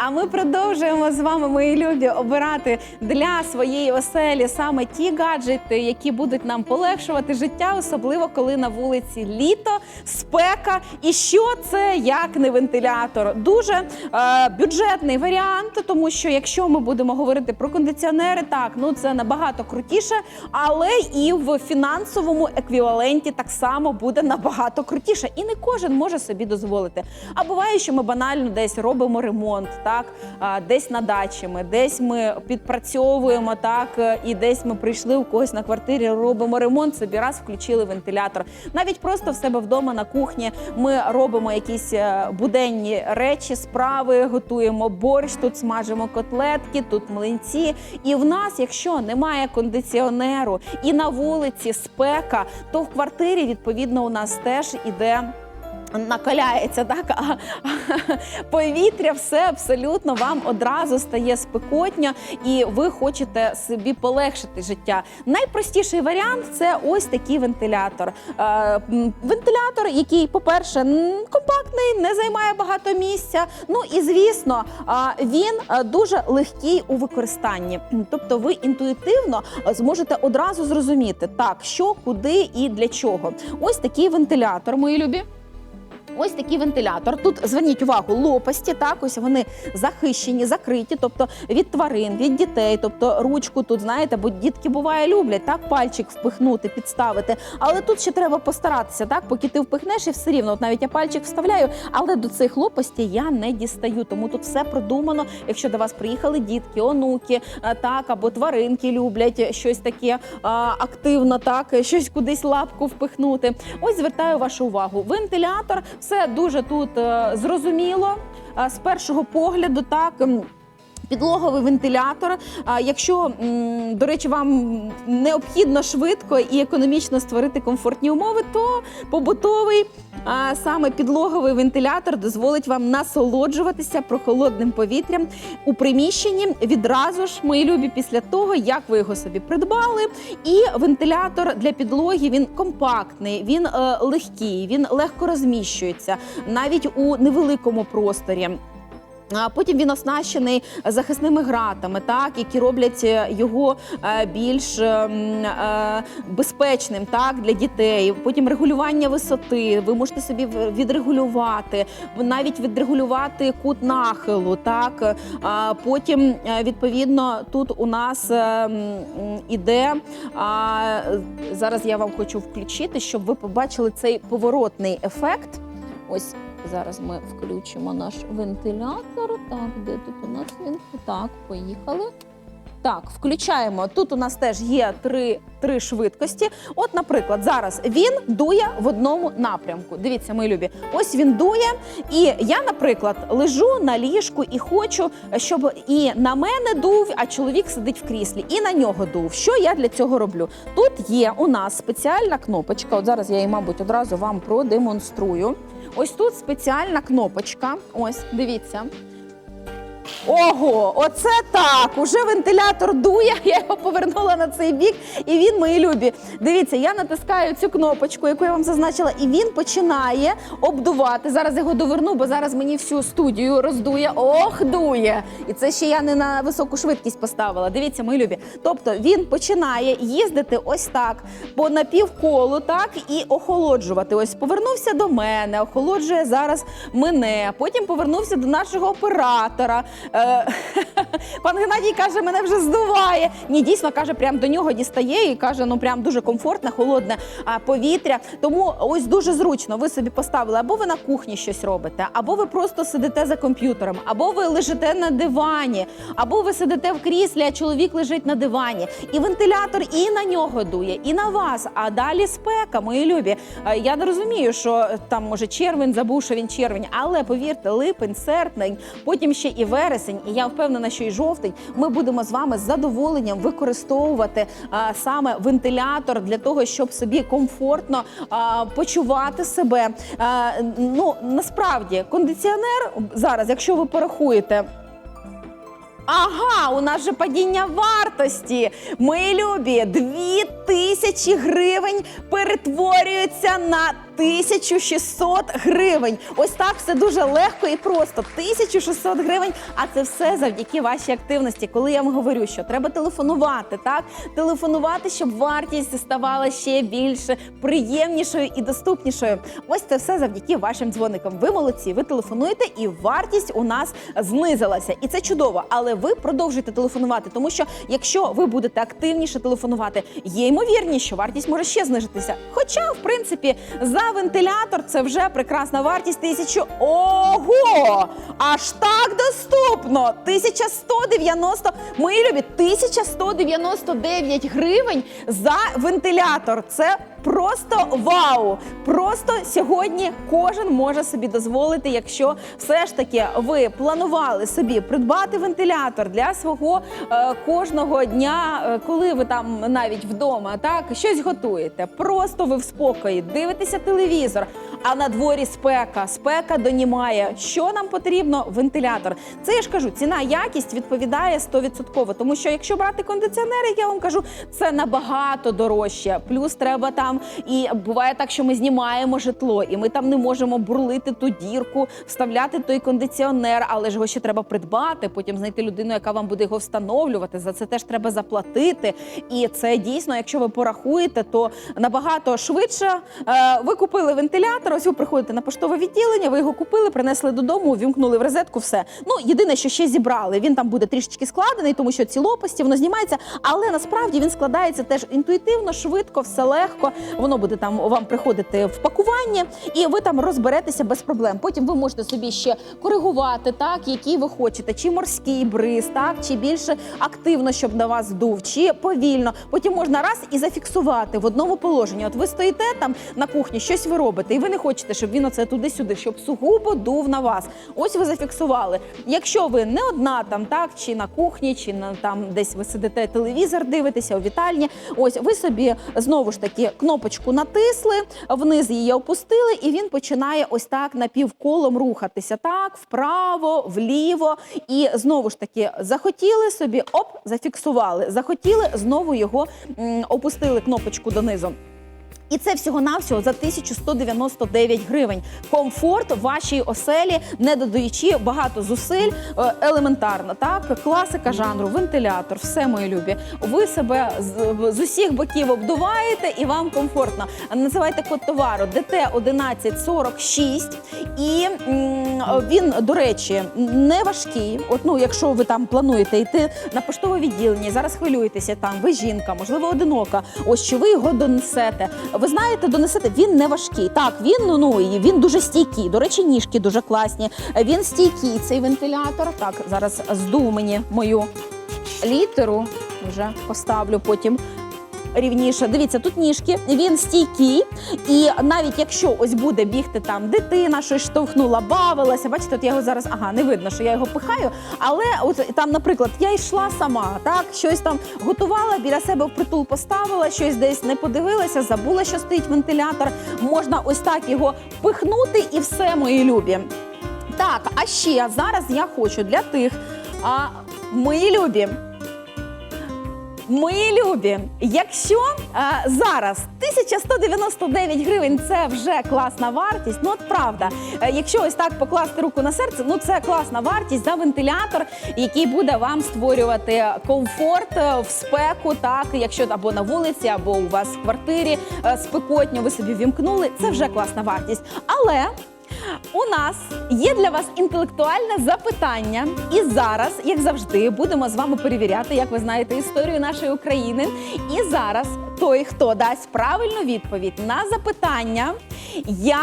А ми продовжуємо з вами, мої любі, обирати для своєї оселі саме ті гаджети, які будуть нам полегшувати життя, особливо коли на вулиці літо, спека. І що це як не вентилятор? Дуже е, бюджетний варіант, тому що якщо ми будемо говорити про кондиціонери, так ну це набагато крутіше, але і в фінансовому еквіваленті так само буде набагато крутіше. І не кожен може собі дозволити. А буває, що ми банально десь робимо ремонт, так десь на дачі ми, десь ми підпрацьовуємо так, е, і десь ми прийшли у когось на квартирі, робимо ремонт, собі раз включили вентилятор. Навіть просто в себе вдома на кухні ми робимо якісь е, буденні речі, справи, готуємо борщ, тут смажимо котлетки, тут млинці. І в нас, якщо немає кондиціонеру і на вулиці спека, то в квартирі відповідно у нас теж іде. Накаляється так, а повітря все абсолютно вам одразу стає спекотньо, і ви хочете собі полегшити життя. Найпростіший варіант це ось такий вентилятор. Е, вентилятор, який, по-перше, компактний, не займає багато місця. Ну і звісно, він е, дуже легкий у використанні. Тобто, ви інтуїтивно е, зможете одразу зрозуміти, так, що, куди і для чого. Ось такий вентилятор, мої любі. Ось такий вентилятор. Тут зверніть увагу, лопасті, так ось вони захищені, закриті, тобто від тварин, від дітей, тобто ручку тут, знаєте, бо дітки буває люблять так пальчик впихнути, підставити. Але тут ще треба постаратися, так, поки ти впихнеш, і все рівно. От навіть я пальчик вставляю, але до цих лопастей я не дістаю. Тому тут все продумано. Якщо до вас приїхали дітки, онуки, е, так або тваринки люблять щось таке а, активно, так щось кудись лапку впихнути. Ось звертаю вашу увагу. Вентилятор, все дуже тут е, зрозуміло. Е, з першого погляду, так. Підлоговий вентилятор. А якщо, до речі, вам необхідно швидко і економічно створити комфортні умови, то побутовий саме підлоговий вентилятор дозволить вам насолоджуватися прохолодним повітрям у приміщенні відразу ж, мої любі, після того, як ви його собі придбали. І вентилятор для підлоги він компактний, він е, легкий, він легко розміщується навіть у невеликому просторі. Потім він оснащений захисними гратами, так які роблять е, його е, більш е, м, е, безпечним так для дітей. Потім регулювання висоти. Ви можете собі відрегулювати, навіть відрегулювати кут нахилу. Так потім відповідно тут у нас е, м, м, іде. Зараз я вам хочу включити, щоб ви побачили цей поворотний ефект. Ось зараз ми включимо наш вентилятор. Так, де тут у нас він? Так, поїхали. Так, включаємо. Тут у нас теж є три, три швидкості. От, наприклад, зараз він дує в одному напрямку. Дивіться, мої любі. Ось він дує. І я, наприклад, лежу на ліжку і хочу, щоб і на мене дув, а чоловік сидить в кріслі, і на нього дув. Що я для цього роблю? Тут є у нас спеціальна кнопочка. От зараз я її, мабуть, одразу вам продемонструю. Ось тут спеціальна кнопочка. Ось, дивіться. Ого, оце так! Уже вентилятор дує. Я його повернула на цей бік, і він, мої любі. Дивіться, я натискаю цю кнопочку, яку я вам зазначила, і він починає обдувати. Зараз його доверну, бо зараз мені всю студію роздує. Ох, дує! І це ще я не на високу швидкість поставила. Дивіться, мої любі. Тобто він починає їздити ось так по напівколу, так і охолоджувати. Ось повернувся до мене, охолоджує зараз мене. Потім повернувся до нашого оператора. Е, Пан Геннадій каже, мене вже здуває. Ні, дійсно каже, прям до нього дістає і каже, ну прям дуже комфортне, холодне повітря. Тому ось дуже зручно. Ви собі поставили, або ви на кухні щось робите, або ви просто сидите за комп'ютером, або ви лежите на дивані, або ви сидите в кріслі, а чоловік лежить на дивані. І вентилятор і на нього дує, і на вас. А далі спека, мої любі. Е, Я не розумію, що е, там може червень забув, що він червень, але повірте, липень, серпень, потім ще і вересень, і я впевнена, що і жовтень. Ми будемо з вами з задоволенням використовувати а, саме вентилятор для того, щоб собі комфортно а, почувати себе. А, ну насправді кондиціонер зараз, якщо ви порахуєте. Ага, у нас же падіння вартості. Мої любі, дві тисячі гривень перетворюються на 1600 гривень. Ось так все дуже легко і просто. 1600 гривень. А це все завдяки вашій активності. Коли я вам говорю, що треба телефонувати, так телефонувати, щоб вартість ставала ще більше приємнішою і доступнішою. Ось це все завдяки вашим дзвоникам. Ви молодці, ви телефонуєте, і вартість у нас знизилася. І це чудово. Але ви продовжуйте телефонувати, тому що якщо ви будете активніше телефонувати, є ймовірність, що вартість може ще знижитися. Хоча, в принципі, за вентилятор це вже прекрасна вартість тисячу. Ого! Аж так доступно! 1190, мої любі, 1199 гривень за вентилятор. Це просто вау! Просто сьогодні кожен може собі дозволити, якщо все ж таки ви планували собі придбати вентилятор для свого е, кожного дня, е, коли ви там навіть вдома, так щось готуєте. Просто ви в спокої дивитеся телевізор. А на дворі спека, спека донімає. Що нам потрібно? Вентилятор. Це я ж кажу, ціна якість відповідає 100%. Тому що якщо брати кондиціонер, як я вам кажу, це набагато дорожче. Плюс треба там і буває так, що ми знімаємо житло, і ми там не можемо бурлити ту дірку, вставляти той кондиціонер, але ж його ще треба придбати. Потім знайти людину, яка вам буде його встановлювати. За це теж треба заплатити. І це дійсно, якщо ви порахуєте, то набагато швидше е, ви купили вентилятор. Ось ви приходите на поштове відділення, ви його купили, принесли додому, вімкнули в розетку. Все. Ну єдине, що ще зібрали. Він там буде трішечки складений, тому що ці лопасті воно знімається, але насправді він складається теж інтуїтивно, швидко, все легко. Воно буде там вам приходити в пакування, і ви там розберетеся без проблем. Потім ви можете собі ще коригувати, так який ви хочете, чи морський бриз, так чи більше активно, щоб на вас дув, чи повільно. Потім можна раз і зафіксувати в одному положенні. От ви стоїте там на кухні, щось ви робите, і ви не хочете, щоб він оце туди-сюди, щоб сугубо дув на вас. Ось ви зафіксували. Якщо ви не одна там, так чи на кухні, чи на там десь ви сидите телевізор, дивитеся у вітальні. Ось ви собі знову ж таки кнопочку натисли, вниз її опустили, і він починає ось так напівколом рухатися. Так, вправо, вліво. І знову ж таки захотіли собі, оп, зафіксували. Захотіли, знову його м, опустили кнопочку донизу. І це всього-навсього за 1199 гривень. Комфорт вашій оселі, не додаючи багато зусиль, е, елементарно. Так, класика жанру, вентилятор, все мої любі. Ви себе з, усіх боків обдуваєте і вам комфортно. Називайте код товару ДТ 1146. І він, до речі, не важкий. От ну, якщо ви там плануєте йти на поштове відділення, зараз хвилюєтеся там, ви жінка, можливо, одинока. Ось чи ви його донесете. Ви знаєте, донесете він не важкий. Так, він ну, ну він дуже стійкий. До речі, ніжки дуже класні. Він стійкий, цей вентилятор. Так, зараз здув мені мою літеру. Вже поставлю потім. Рівніше, дивіться, тут ніжки, він стійкий, і навіть якщо ось буде бігти там дитина, щось штовхнула, бавилася. Бачите, от я його зараз ага, не видно, що я його пихаю. Але от там, наприклад, я йшла сама, так щось там готувала, біля себе в притул поставила, щось десь не подивилася, забула, що стоїть вентилятор. Можна ось так його пихнути, і все, мої любі. Так, а ще зараз я хочу для тих, а мої любі. Мої любі, якщо е, зараз 1199 гривень це вже класна вартість, ну от правда, е, якщо ось так покласти руку на серце, ну це класна вартість за вентилятор, який буде вам створювати комфорт е, в спеку, так якщо або на вулиці, або у вас в квартирі е, спекотньо, ви собі вімкнули, це вже класна вартість. Але у нас є для вас інтелектуальне запитання, і зараз, як завжди, будемо з вами перевіряти, як ви знаєте, історію нашої України. І зараз той, хто дасть правильну відповідь на запитання, я.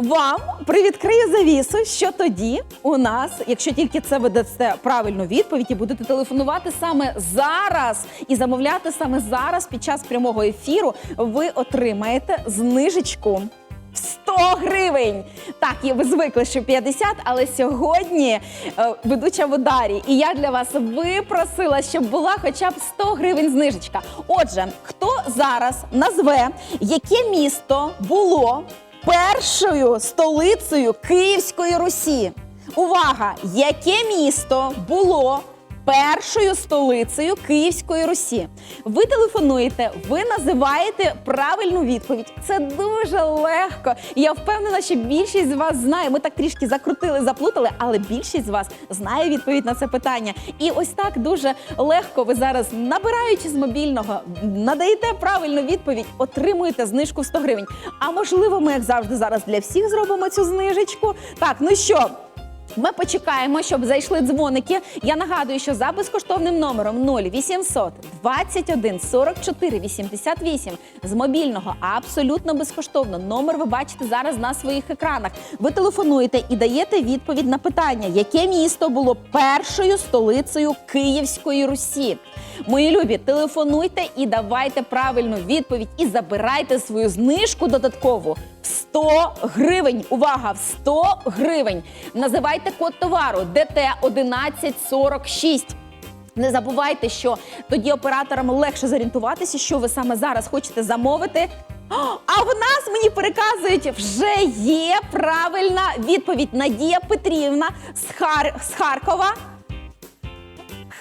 Вам привідкрию завісу, що тоді у нас, якщо тільки це ви дасте правильну відповідь і будете телефонувати саме зараз і замовляти саме зараз під час прямого ефіру, ви отримаєте знижечку 100 гривень. Так, і ви звикли, що 50, але сьогодні е, ведуча в ударі. І я для вас випросила, щоб була хоча б 100 гривень знижечка. Отже, хто зараз назве, яке місто було першою столицею Київської Русі? Увага! Яке місто було першою столицею Київської Русі. Ви телефонуєте, ви називаєте правильну відповідь. Це дуже легко. Я впевнена, що більшість з вас знає. Ми так трішки закрутили, заплутали, але більшість з вас знає відповідь на це питання. І ось так дуже легко ви зараз, набираючи з мобільного, надаєте правильну відповідь, отримуєте знижку в 100 гривень. А можливо, ми, як завжди, зараз для всіх зробимо цю знижечку. Так, ну що? Ми почекаємо, щоб зайшли дзвоники. Я нагадую, що за безкоштовним номером 0800 21 44 88 з мобільного абсолютно безкоштовно. Номер ви бачите зараз на своїх екранах. Ви телефонуєте і даєте відповідь на питання, яке місто було першою столицею Київської Русі. Мої любі, телефонуйте і давайте правильну відповідь і забирайте свою знижку додаткову 100 гривень. Увага! В 100 гривень. Називайте код товару ДТ 1146. Не забувайте, що тоді операторам легше зорієнтуватися, що ви саме зараз хочете замовити. А в нас мені переказують, вже є правильна відповідь. Надія Петрівна з, Хар... з Харкова.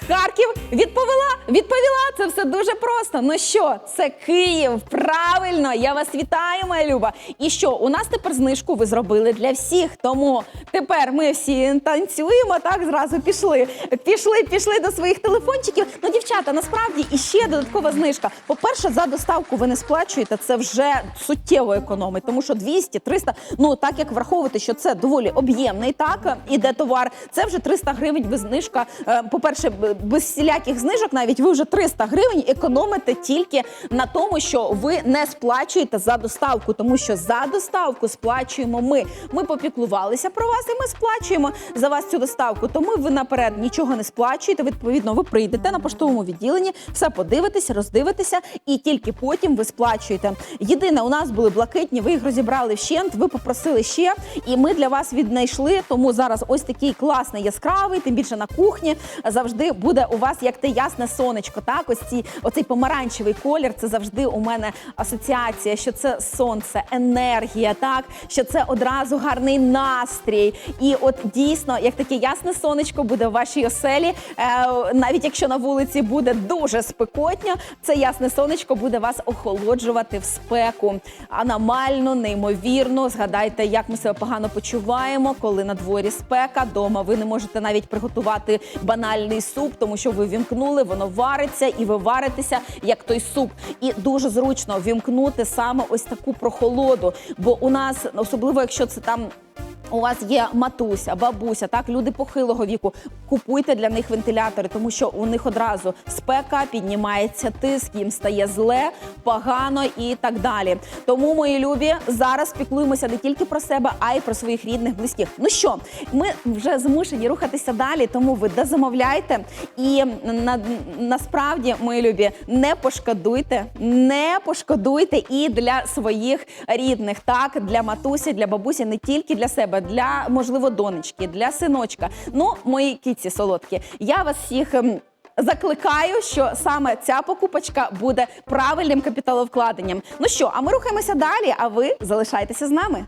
Харків відповіла, відповіла. Це все дуже просто. Ну що, це Київ. Правильно, я вас вітаю, моя Люба. І що, у нас тепер знижку ви зробили для всіх. Тому тепер ми всі танцюємо. Так зразу пішли. Пішли, пішли до своїх телефончиків. Ну, дівчата, насправді і ще додаткова знижка. По-перше, за доставку ви не сплачуєте. Це вже суттєво економить, тому що 200, 300, Ну так як враховувати, що це доволі об'ємний так іде товар. Це вже 300 гривень. Ви знижка. Е, По-перше, б- без всіляких знижок, навіть ви вже 300 гривень економите тільки на тому, що ви не сплачуєте за доставку, тому що за доставку сплачуємо ми. Ми попіклувалися про вас, і ми сплачуємо за вас цю доставку. Тому ви наперед нічого не сплачуєте. Відповідно, ви прийдете на поштовому відділенні, все подивитеся, роздивитеся, і тільки потім ви сплачуєте. Єдине, у нас були блакитні, ви їх розібрали вщент, ви попросили ще, і ми для вас віднайшли. Тому зараз ось такий класний яскравий, тим більше на кухні завжди буде у вас як те ясне сонечко. Так, ось ці оцей помаранчевий колір. Це завжди у мене асоціація, що це сонце, енергія, так що це одразу гарний настрій. І от дійсно, як таке ясне сонечко буде в вашій оселі, е, навіть якщо на вулиці буде дуже спекотньо, це ясне сонечко буде вас охолоджувати в спеку. Аномально, неймовірно. Згадайте, як ми себе погано почуваємо, коли на дворі спека. Дома ви не можете навіть приготувати банальний суп, тому що ви вімкнули, воно вариться і ви варитеся як той суп. І дуже зручно вімкнути саме ось таку прохолоду. Бо у нас, особливо якщо це там. У вас є матуся, бабуся, так люди похилого віку. Купуйте для них вентилятори, тому що у них одразу спека піднімається тиск, їм стає зле, погано і так далі. Тому, мої любі, зараз піклуємося не тільки про себе, а й про своїх рідних, близьких. Ну що, ми вже змушені рухатися далі, тому ви дозамовляйте. І на, насправді, мої любі, не пошкодуйте, не пошкодуйте і для своїх рідних, так для матусі, для бабусі, не тільки для себе, для можливо донечки, для синочка. Ну, мої кіці солодкі. Я вас всіх. ем, Закликаю, що саме ця покупочка буде правильним капіталовкладенням. Ну що, а ми рухаємося далі, а ви залишайтеся з нами.